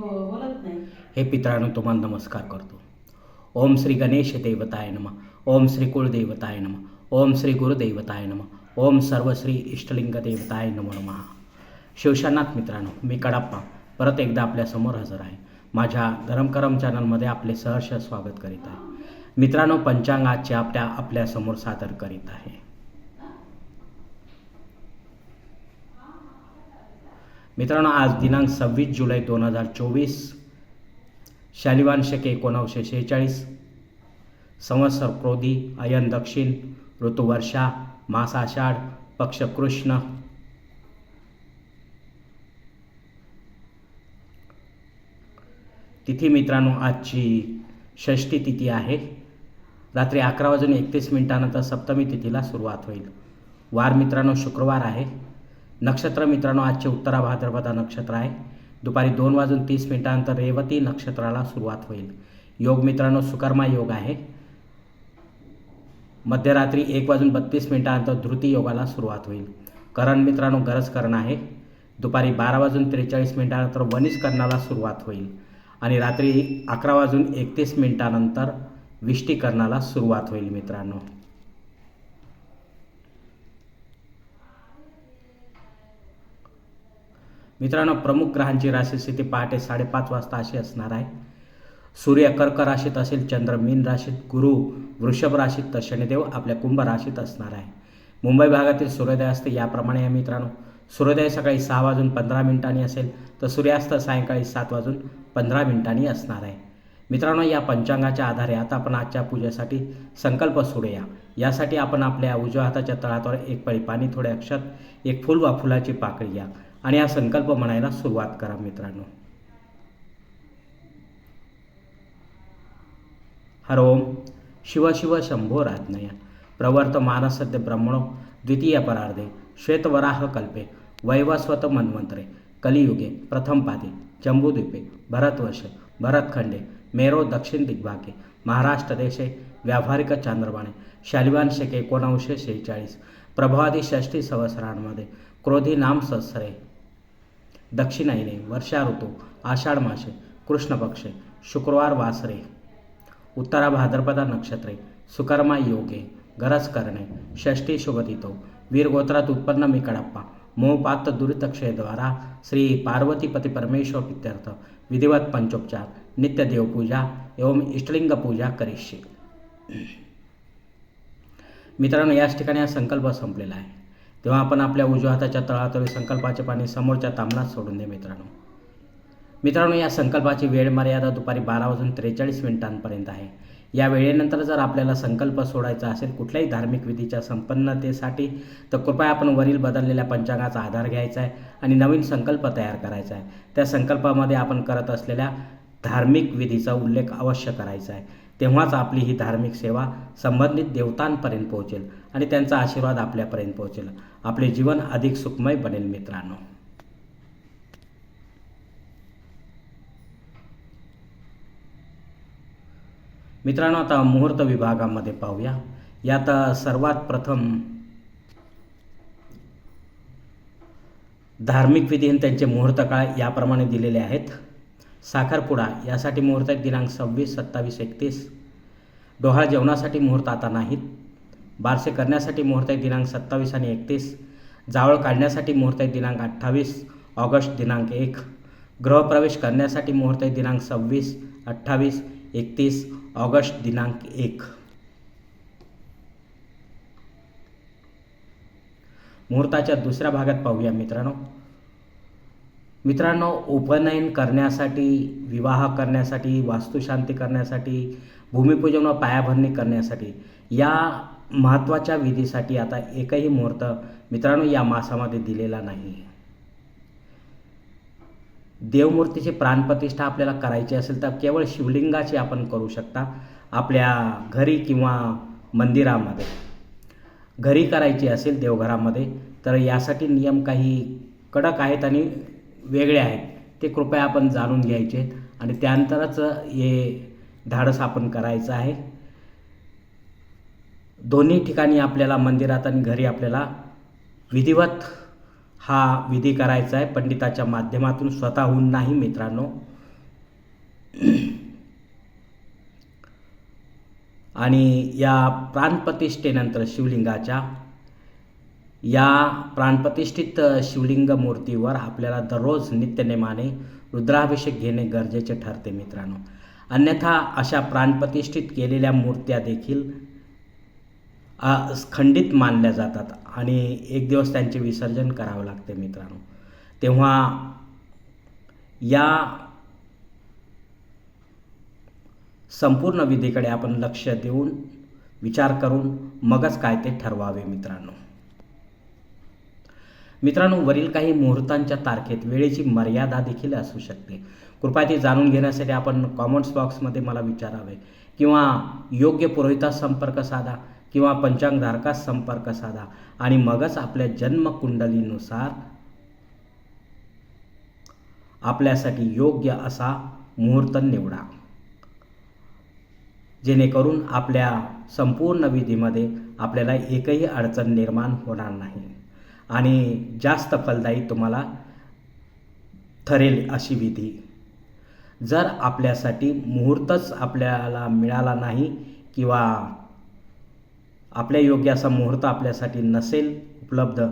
हो, बोलत नाही. हे पितरांनो तुम्हाला नमस्कार करतो. ओम श्री गणेश देवताय नम. ओम श्री कुळदेवताय नम. ओम श्री गुरुदेवताय नम. ओम सर्व श्री इष्टलिंग देवताय नमो नमः. शिवशानाथ मित्रांनो मी कडाप्पा परत एकदा आपल्यासमोर हजर आहे. माझ्या धरमकरम चॅनलमध्ये आपले सहर्ष स्वागत करीत आहे. मित्रांनो पंचांग आजच्या आपल्या आपल्यासमोर सादर करीत आहे. मित्रांनो आज दिनांक सव्वीस जुलै दोन हजार चोवीस. शालिवान शके एकोणावीसशे शेहेचाळीस. संवत्सर क्रोधी अयन दक्षिण ऋतुवर्षा मासाषाढ पक्षकृष्ण पक्ष कृष्ण. तिथी मित्रांनो आजची षष्टी तिथी आहे. रात्री अकरा वाजून एकतीस मिनिटानंतर सप्तमी तिथीला सुरुवात होईल. वार मित्रांनो शुक्रवार आहे. नक्षत्र मित्रांनो आजचे उत्तरा भाद्रपदा नक्षत्र आहे. दुपारी दोन वाजून तीस मिनिटानंतर रेवती नक्षत्राला सुरुवात होईल. योग मित्रांनो सुकर्मा योग आहे. मध्यरात्री एक वाजून बत्तीस मिनिटानंतर धृती योगाला सुरुवात होईल. करण मित्रांनो गरज करण आहे. दुपारी बारा वाजून त्रेचाळीस मिनिटानंतर वनिज करणाला सुरुवात होईल. आणि रात्री अकरा वाजून एकतीस मिनिटानंतर विष्टीकरणाला सुरुवात होईल मित्रांनो. मित्रांनो प्रमुख ग्रहांची राशीस्थिती पहाटे साडेपाच वाजता अशी असणार आहे. सूर्य कर्क राशीत असेल चंद्र मीन राशीत गुरु वृषभ राशीत तर शनिदेव आपल्या कुंभ राशीत असणार आहे. मुंबई भागातील सूर्योदय असते याप्रमाणे आहे मित्रांनो. सूर्योदय सकाळी सहा वाजून पंधरा मिनिटांनी असेल तर सूर्यास्त सायंकाळी सात वाजून पंधरा मिनिटांनी असणार आहे. मित्रांनो या पंचांगाच्या आधारे आता आपण आजच्या पूजेसाठी संकल्प सोडूया. यासाठी आपण आपल्या उजव्या हाताच्या तळावर एक पळी पाणी थोडे अक्षत एक फुल वा फुलाची पाकळी या आणि हा संकल्प म्हणायला सुरुवात करा मित्रांनो. हर ओम शिव शिव शंभो राज्ञया प्रवर्त मानसद्य ब्रह्मणो द्वितीय परार्धे श्वेतवराह कल्पे वैवस्वत मन्वंतरे कलियुगे प्रथम पादे जम्बूद्वीपे भरतवर्ष भरतखंडे मेरो दक्षिण दिग्भागे महाराष्ट्र देशे व्यावहारिक चांद्रवाणे शालिवान शके एकोणावीसशे शेहेचाळीस प्रभावादी षष्टी सहस्रांमध्ये क्रोधी नाम सहस्रे दक्षिणायने वर्षा ऋतू आषाढ मासे कृष्णपक्षे शुक्रवार वासरे उत्तरा भाद्रपदा नक्षत्रे सुकर्मा योगे गरज करणे षष्ठी शुभतितो वीरगोत्रात उत्पन्न मी कडप्पा मोहपात दुरितक्षयद्वारा श्री पार्वतीपती परमेश्वर पित्यर्थ विधिवत पंचोपचार नित्य देवपूजा एवं इष्टलिंग पूजा करिष्ये। मित्रांनो याच ठिकाणी हा संकल्प संपलेला आहे. तेव्हा आपण आपल्या उजव्या हाताच्या तळातळी संकल्पाचे पाणी समोरच्या तांबणात सोडून दे मित्रांनो. मित्रांनो या संकल्पाची वेळ मर्यादा दुपारी बारा वाजून त्रेचाळीस मिनिटांपर्यंत आहे. या वेळेनंतर जर आपल्याला संकल्प सोडायचा असेल कुठल्याही धार्मिक विधीच्या संपन्नतेसाठी तर कृपया आपण वरील बदललेल्या पंचांगाचा आधार घ्यायचा आहे आणि नवीन संकल्प तयार करायचा आहे. त्या संकल्पामध्ये आपण करत असलेल्या धार्मिक विधीचा उल्लेख अवश्य करायचा आहे. तेव्हाच आपली ही धार्मिक सेवा संबंधित देवतांपर्यंत पोहोचेल आणि त्यांचा आशीर्वाद आपल्यापर्यंत पोहोचेल. आपले जीवन अधिक सुखमय बनेल मित्रांनो. मित्रांनो आता मुहूर्त विभागामध्ये पाहूया. यात सर्वात प्रथम धार्मिक विधी आणि त्यांचे मुहूर्त काळ याप्रमाणे दिलेले आहेत. साखरपुडा यासाठी मुहूर्त दिनांक सव्वीस सत्तावीस एकतीस. डोहाळ जेवणासाठी मुहूर्त आता नाहीत. बारसे करण्यासाठी मुहूर्त आहे दिनांक सत्तावीस आणि एकतीस. जावळ काढण्यासाठी मुहूर्त आहे दिनांक अठ्ठावीस ऑगस्ट दिनांक एक. गृहप्रवेश करण्यासाठी मुहूर्त आहे दिनांक सव्वीस अठ्ठावीस एकतीस ऑगस्ट दिनांक एक. मुहूर्ताच्या दुसऱ्या भागात पाहूया मित्रांनो. मित्रांनो उपनयन करण्यासाठी विवाह करण्यासाठी वास्तुशांती करण्यासाठी भूमिपूजन व पायाभरणी करण्यासाठी या महत्त्वाच्या विधीसाठी आता एकही मुहूर्त मित्रांनो या मासामध्ये दिलेला नाही. देवमूर्तीची प्राणप्रतिष्ठा आपल्याला करायची असेल तर केवळ शिवलिंगाची आपण करू शकता आपल्या घरी किंवा मंदिरामध्ये. घरी करायची असेल देवघरामध्ये तर यासाठी नियम काही कडक आहेत आणि वेगळे आहेत. ते कृपया आपण जाणून घ्यायचे आणि त्यानंतरच हे धाडस आपण करायचं आहे. दोन्ही ठिकाणी आपल्याला मंदिरात आणि घरी आपल्याला विधिवत हा विधी करायचा आहे. पंडिताच्या माध्यमातून स्वतःहून नाही मित्रांनो. आणि या प्राणप्रतिष्ठेनंतर शिवलिंगाच्या या प्राणप्रतिष्ठित शिवलिंग मूर्तीवर आपल्याला दररोज नित्यनेमाने रुद्राभिषेक घेणे गरजेचे ठरते मित्रांनो. अन्यथा अशा प्राणप्रतिष्ठित केलेल्या मूर्त्या देखील खंडित मानल्या जातात आणि एक दिवस त्यांचे विसर्जन करावं लागते मित्रांनो. तेव्हा या संपूर्ण विधीकडे आपण लक्ष देऊन विचार करून मगच काय ते ठरवावे मित्रांनो. मित्रांनो वरील काही मुहूर्तांच्या तारखेत वेळेची मर्यादा देखील असू शकते. कृपया ती जाणून घेण्यासाठी आपण कॉमेंट्स बॉक्समध्ये मला विचारावे. किंवा योग्य पुरोहितास संपर्क साधा किंवा पंचांगधारकास संपर्क साधा. आणि मगच आपल्या जन्मकुंडलीनुसार आपल्यासाठी योग्य असा मुहूर्त निवडा. जेणेकरून आपल्या संपूर्ण विधीमध्ये आपल्याला एकही अडचण निर्माण होणार नाही. आणि जास्त फलदायी तुम्हाला ठरेल अशी विधी. जर आपल्यासाठी मुहूर्तच आपल्याला मिळाला नाही किंवा आपल्या योग्य असा मुहूर्त आपल्यासाठी नसेल उपलब्ध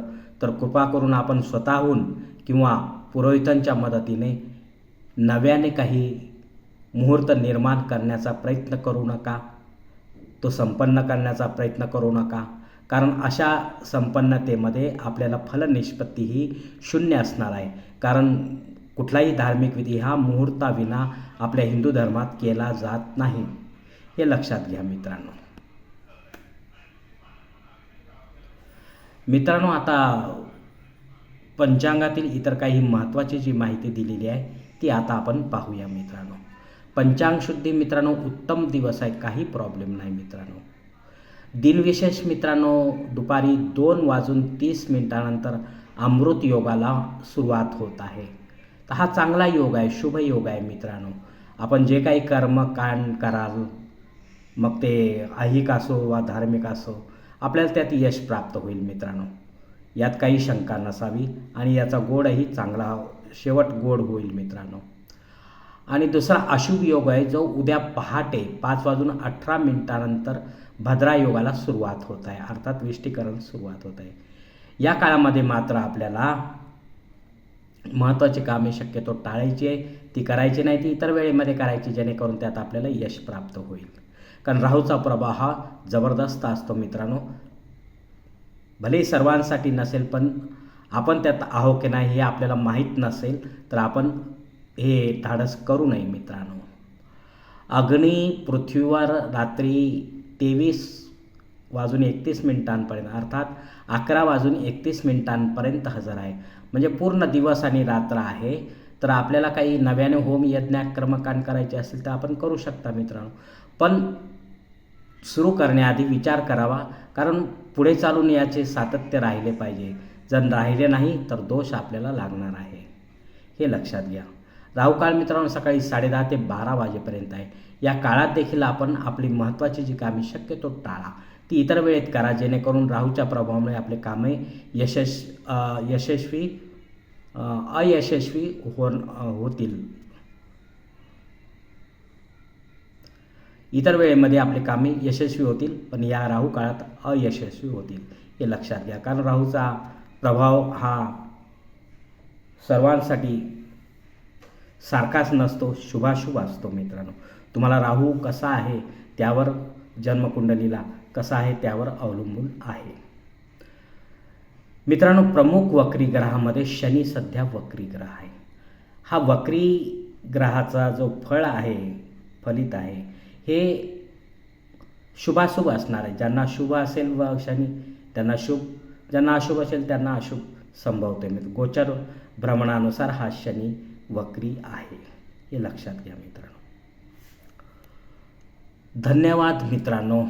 तर कृपा करून आपण स्वतःहून किंवा पुरोहितांच्या मदतीने नव्याने काही मुहूर्त निर्माण करण्याचा प्रयत्न करू नका. तो संपन्न करण्याचा प्रयत्न करू नका. कारण अशा संपन्नतेमध्ये आपल्याला फलनिष्पत्ती ही शून्य असणार आहे. कारण कुठलाही धार्मिक विधी हा मुहूर्ताविना आपल्या हिंदू धर्मात केला जात नाही. हे लक्षात घ्या मित्रांनो. मित्रांनो आता पंचांगातील इतर काही महत्त्वाची जी माहिती दिलेली आहे ती आता आपण पाहूया मित्रांनो. पंचांग शुद्धी मित्रांनो उत्तम दिवस आहे. काही प्रॉब्लेम नाही मित्रांनो. दिनविशेष मित्रांनो दुपारी दोन वाजून तीस मिनिटानंतर अमृत योगाला सुरुवात होत आहे. तर हा चांगला योग आहे शुभ योग आहे मित्रांनो. आपण जे काही कर्मकांड कराल मग ते ऐहिक असो वा धार्मिक असो आपल्याला त्यात यश प्राप्त होईल मित्रांनो. यात काही शंका नसावी आणि याचा गोडही चांगला शेवट गोड होईल मित्रांनो. आणि दुसरा अशुभ योग आहे जो उद्या पहाटे पाच वाजून अठरा मिनिटानंतर भद्रा योगाला सुरुवात होत आहे. अर्थात विष्टीकरण सुरुवात होत आहे. या काळामध्ये मात्र आपल्याला महत्त्वाची कामे शक्यतो टाळायची आहे ती करायची नाही ती इतर वेळेमध्ये करायची जेणेकरून त्यात आपल्याला यश प्राप्त होईल. कारण राहूचा प्रभाव हा जबरदस्त असतो मित्रांनो. भले सर्वांसाठी नसेल पण आपण त्यात आहो की नाही हे आपल्याला माहीत नसेल तर आपण हे धाडस करू नये मित्रांनो. अग्नी पृथ्वीवर रात्री तेवीस वाजून एकतीस मिनिटांपर्यंत अर्थात अकरा वाजून एकतीस मिनिटांपर्यंत हजर आहे. म्हणजे पूर्ण दिवस आणि रात्र आहे. तर आपल्याला काही नव्याने होम यज्ञाक्रमकांड करायचे असेल तर आपण करू शकता मित्रांनो. पण सुरू करण्याआधी विचार करावा कारण पुढे चालून याचे सातत्य राहिले पाहिजे. जर राहिले नाही तर दोष आपल्याला लागणार आहे. हे लक्षात घ्या. राहू काळ मित्रांनो सकाळी साडेदहा ते बारा वाजेपर्यंत आहे. या काळात देखील आपण आपली महत्त्वाची जी कामे शक्यतो टाळा ती इतर वेळेत करा जेणेकरून राहूच्या प्रभावामुळे आपले कामे यशस् यशस्वी अयशस्वी हो होतील. इतर वेळेमध्ये आपले कामे यशस्वी होतील पण या राहू काळात अयशस्वी होतील हे लक्षात घ्या. कारण राहूचा प्रभाव हा सर्वांसाठी सारखाच नसतो शुभाशुभ असतो मित्रांनो. तुम्हाला राहू कसा आहे त्यावर जन्मकुंडलीला कसा आहे त्यावर अवलंबून आहे. मित्रांनो प्रमुख वक्री ग्रहामध्ये शनी सध्या वक्री ग्रह आहे. हा वक्री ग्रहाचा जो फळ आहे फलित आहे हे शुभाशुभ असणार आहे. ज्यांना शुभ असेल व शनी त्यांना शुभ ज्यांना अशुभ असेल त्यांना अशुभ संभवते. मित्र गोचर भ्रमणानुसार हा शनी वक्री आहे हे लक्षात घ्या मित्रांनो. धन्यवाद मित्रांनो.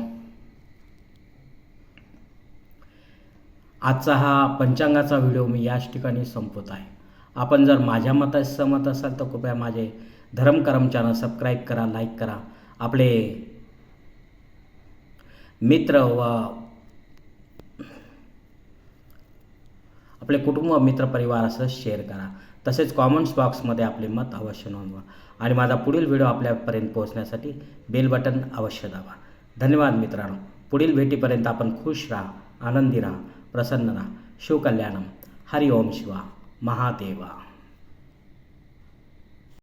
आजचा हा पंचांगाचा व्हिडिओ मी याच ठिकाणी संपवत आहे. आपण जर माझ्या मतास सहमत असाल तर कृपया माझे धर्मकरम चॅनल सबस्क्राईब करा लाईक करा. आपले मित्र व आपले कुटुंब मित्रपरिवारासह शेअर करा. तसेच कॉमेंट्स बॉक्समध्ये आपले मत अवश्य नोंदवा. आणि माझा पुढील व्हिडिओ आपल्यापर्यंत पोहोचण्यासाठी बेल बटन अवश्य दाबा. धन्यवाद मित्रांनो. पुढील भेटीपर्यंत आपण खुश राहा आनंदी राहा प्रसन्न राहा. शिवकल्याणम हरि ओम शिवा. महादेवा.